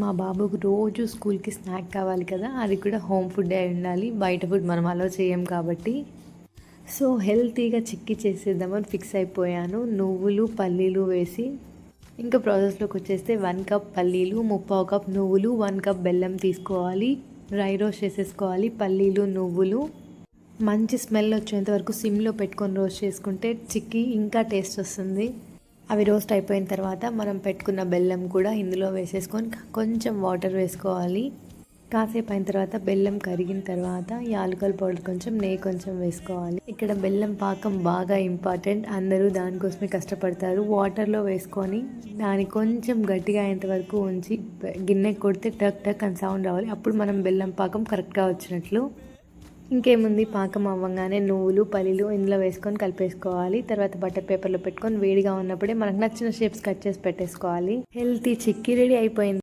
మా బాబుకు రోజు స్కూల్కి స్నాక్ కావాలి కదా అది కూడా హోమ్ ఫుడ్ అయి ఉండాలి బయట ఫుడ్ మనం అలో చేయం కాబట్టి. సో హెల్తీగా చిక్కీ చేసేద్దామని ఫిక్స్ అయిపోయాను. నువ్వులు పల్లీలు వేసి ఇంకా ప్రాసెస్లోకి వచ్చేస్తే వన్ కప్ పల్లీలు ముప్పావు కప్ నువ్వులు వన్ కప్ బెల్లం తీసుకోవాలి. డ్రై రోస్ట్ చేసేసుకోవాలి. పల్లీలు నువ్వులు. మంచి స్మెల్ వచ్చేంత వరకు సిమ్లో పెట్టుకొని రోస్ట్ చేసుకుంటే చిక్కీ ఇంకా టేస్ట్ వస్తుంది. అవి రోస్ట్ అయిపోయిన తర్వాత మనం పెట్టుకున్న బెల్లం కూడా ఇందులో వేసేసుకొని కొంచెం వాటర్ వేసుకోవాలి. కాసేపు అయిన తర్వాత బెల్లం కరిగిన తర్వాత యాలకల పౌడర్ కొంచెం నెయ్యి కొంచెం వేసుకోవాలి. ఇక్కడ బెల్లం పాకం బాగా ఇంపార్టెంట్. అందరూ దానికోసమే కష్టపడతారు. వాటర్లో వేసుకొని దాన్ని కొంచెం గట్టిగా అయ్యేంత వరకు ఉంచి గిన్నె కొడితే టక్ టక్ అని సౌండ్ రావాలి. అప్పుడు మనం బెల్లం పాకం కరెక్ట్గా వచ్చినట్లు. ఇంకేముంది? పాకం అవ్వగానే నువ్వులు పల్లీలు ఇందులో వేసుకొని కలిపేసుకోవాలి. తర్వాత బటర్ పేపర్లో పెట్టుకొని వేడిగా ఉన్నప్పుడే మనకు నచ్చిన షేప్స్ కట్ చేసి పెట్టేసుకోవాలి. హెల్తీ చిక్కీ రెడీ అయిపోయింది.